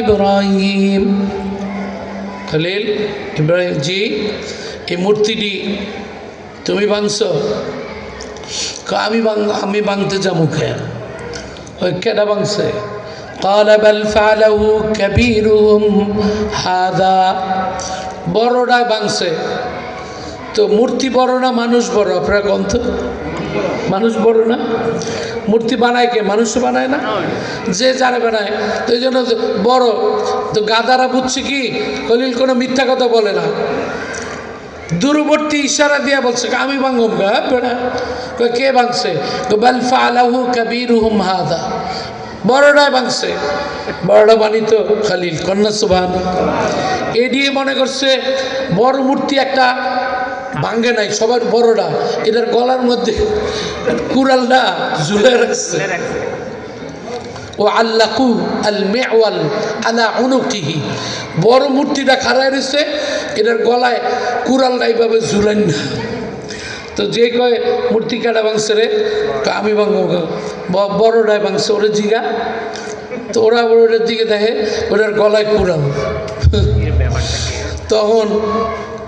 ইব্রাহিম খলিল ইব্রাহিম জি এই মূর্তিটি তুমি ভাঙছ কয়, আমি ভাঙ আমি ভাঙতে যাবো কে ওই কেডা ভাঙছে قال بل فعله كبيرهم هذا বড়টাই ভাঙছে তো মূর্তি বড় না মানুষ বড় আপনারা কোন তো মানুষ বড় না? মূর্তি বানায় কে? মানুষ বানায় না? যে যারে বানায়। তো এই জন্য বড়। তো গাদারা বুঝছে কি? কলিল কোনো মিথ্যা কথা বলে না। দূরবর্তী ইশারা দিয়ে বলছে আমি ভাঙব গা বেড়া। কই, কে ভাঙছে? বাল ফালাহু কাবিরুহুম হাদা। বড়টাই ভাঙছে। বড়টা বানিত খালিল কন্যা সুবান এ দিয়ে মনে করছে বড় মূর্তি একটা ভাঙ্গে নাই সবার বড়টা এটার গলার মধ্যে কুড়ালটা ঝুলে রাখছে। ও আল্লাকু আল মেওয়াল আলা উনুকিহি। বড় মূর্তিটা খাড়ায় রয়েছে এটার গলায় কুড়ালটা এইভাবে ঝুলেন না। তো যে কয় মূর্তি কাটা ভাঙছে রে আমি ভাঙবো বড়টায় ভাঙছে ওরে জিগা। তো ওরা ওটার দিকে দেখে ওটার গলায় কুড়াল। তখন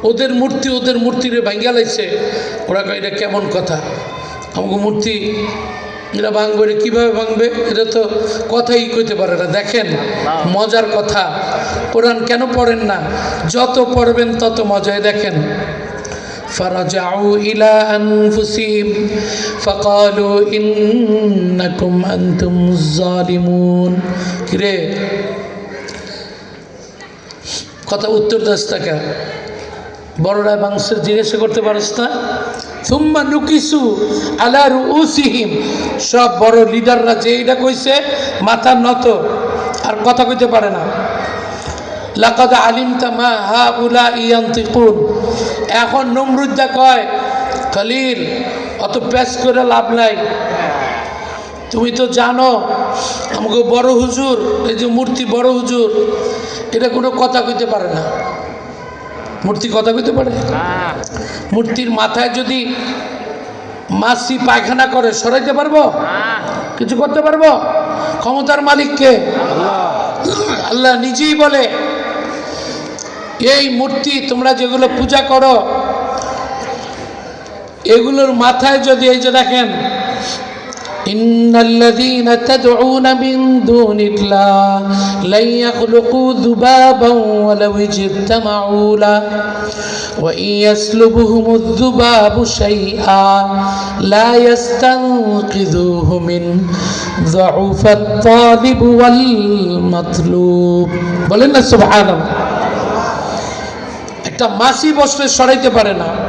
ওদের মূর্তি ওদের মূর্তিরে ভাঙ্গা লাইছে ওরা কয় এটা কেমন কথা আমাকে মূর্তি এটা ভাঙবে এটা কীভাবে ভাঙবে এটা তো কথাই কইতে পারে না দেখেন মজার কথা কোরআন কেন পড়েন না যত পড়বেন তত মজায় দেখেন فرجعوا إلى أنفسهم فقالوا إنكم أنتم الظالمون কিরে কথা উত্তর দাস টাকা বড়রা মাংসের জিজ্ঞাসা করতে পারিস না? সুম্মা নুকিসু আলা রুসিহিম সব বড় লিডাররা যে এইটা কইছে মাথা নত, আর কথা কইতে পারে না। লাকাদ আলিমতা মা হা উলা ইয়ান্তিকুন এখন নমরুদ্দা কয়, খলিল, অত প্যাস করে লাভ নাই। তুমি তো জানো, আমাকে বড় হুজুর, এই যে মূর্তি বড় হুজুর, এটা কোনো কথা কইতে পারে না। মূর্তি কথা কইতে পারে? মূর্তির মাথায় যদি মাসি পায়খানা করে সরাইতে পারব? কিছু করতে পারব? ক্ষমতার মালিককে? আল্লাহ নিজেই বলে এই মূর্তি তোমরা যেগুলো পূজা করো এগুলোর মাথায় যদি এই যে দেখেন إن الذين تدعون من دون الله لن يخلقوا ذبابا ولو اجتمعوا له وإن يسلبهم الذباب شيئا لا يستنقذوه منه ضعف الطالب والمطلوب বলেন না সুবহানাল্লাহ একটা মাসি বসলে সরাইতে পারে না এটা